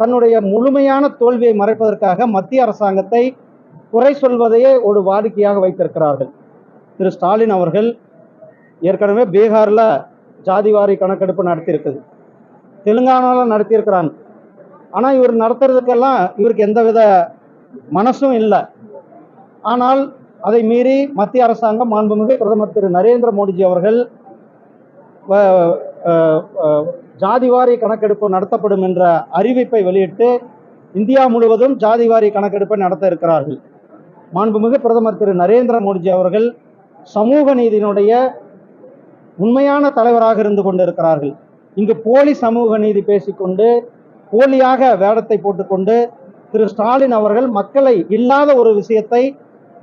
தன்னுடைய முழுமையான தோல்வியை மறைப்பதற்காக மத்திய அரசாங்கத்தை குறை சொல்வதையே ஒரு வாடிக்கையாக வைத்திருக்கிறார்கள். திரு ஸ்டாலின் அவர்கள் ஏற்கனவே பீகாரில் ஜாதிவாரி கணக்கெடுப்பு நடத்தியிருக்குது. தெலுங்கானாவில் நடத்தியிருக்கிறாங்க. ஆனால் இவர் நடத்துறதுக்கெல்லாம் இவருக்கு எந்தவித மனசும் இல்லை. ஆனால் அதை மீறி மத்திய அரசாங்கம் மாண்புமிகு பிரதமர் திரு நரேந்திர மோடிஜி அவர்கள் ஜாதிவாரி கணக்கெடுப்பு நடத்தப்படும் என்ற அறிவிப்பை வெளியிட்டு இந்தியா முழுவதும் ஜாதிவாரி கணக்கெடுப்பை நடத்த இருக்கிறார்கள். மாண்புமிகு பிரதமர் திரு நரேந்திர மோடிஜி அவர்கள் சமூக நீதியினுடைய உண்மையான தலைவராக இருந்து கொண்டிருக்கிறார்கள். இங்கு போலி சமூக நீதி பேசிக்கொண்டு போலியாக வேடத்தை போட்டுக்கொண்டு திரு ஸ்டாலின் அவர்கள் மக்களை இல்லாத ஒரு விஷயத்தை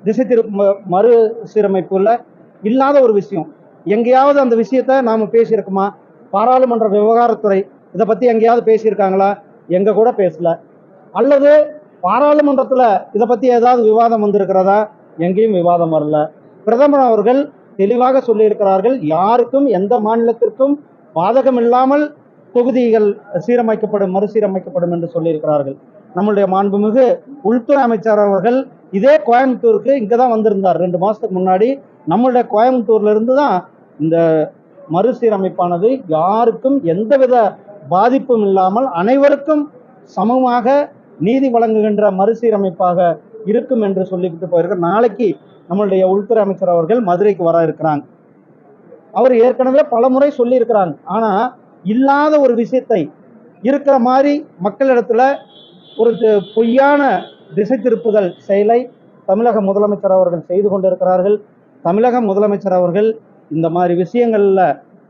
திசை திரும்ப மறு சீரமைப்புல இல்லாத ஒரு விஷயம். எங்கேயாவது அந்த விஷயத்த நாம் பேசியிருக்கோமா? பாராளுமன்ற விவகாரத்துறை இதை பற்றி எங்கேயாவது பேசியிருக்காங்களா? எங்க கூட பேசல. அல்லது பாராளுமன்றத்தில் இதை பற்றி ஏதாவது விவாதம் வந்திருக்கிறதா? எங்கேயும் விவாதம் வரல. பிரதமர் அவர்கள் தெளிவாக சொல்லியிருக்கிறார்கள் யாருக்கும் எந்த மாநிலத்திற்கும் பாதகம் இல்லாமல் தொகுதிகள் சீரமைக்கப்படும் மறுசீரமைக்கப்படும் என்று சொல்லியிருக்கிறார்கள். நம்மளுடைய மாண்புமிகு உள்துறை அமைச்சர் அவர்கள் இதே கோயம்புத்தூருக்கு இங்கே தான் வந்திருந்தார். ரெண்டு மாதத்துக்கு முன்னாடி நம்மளுடைய கோயம்புத்தூர்லேருந்து தான் இந்த மறுசீரமைப்பானது யாருக்கும் எந்தவித பாதிப்பும் இல்லாமல் அனைவருக்கும் சமமாக நீதி வழங்குகின்ற மறுசீரமைப்பாக இருக்கும் என்று சொல்லிக்கிட்டு போயிருக்க நாளைக்கு நம்மளுடைய உள்துறை அமைச்சர் அவர்கள் மதுரைக்கு வர இருக்கிறாங்க. அவர் ஏற்கனவே பல முறை சொல்லியிருக்கிறாங்க. ஆனா இல்லாத ஒரு விஷயத்தை இருக்கிற மாதிரி மக்களிடத்துல ஒரு பொய்யான திசை திருப்புதல் செயலை தமிழக முதலமைச்சர் அவர்கள் செய்து கொண்டிருக்கிறார்கள். தமிழக முதலமைச்சர் அவர்கள் இந்த மாதிரி விஷயங்களில்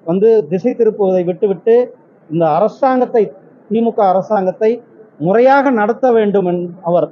வந்து திசை திருப்புவதை விட்டுவிட்டு இந்த அரசாங்கத்தை திமுக அரசாங்கத்தை முறையாக நடத்த வேண்டும் என் அவர்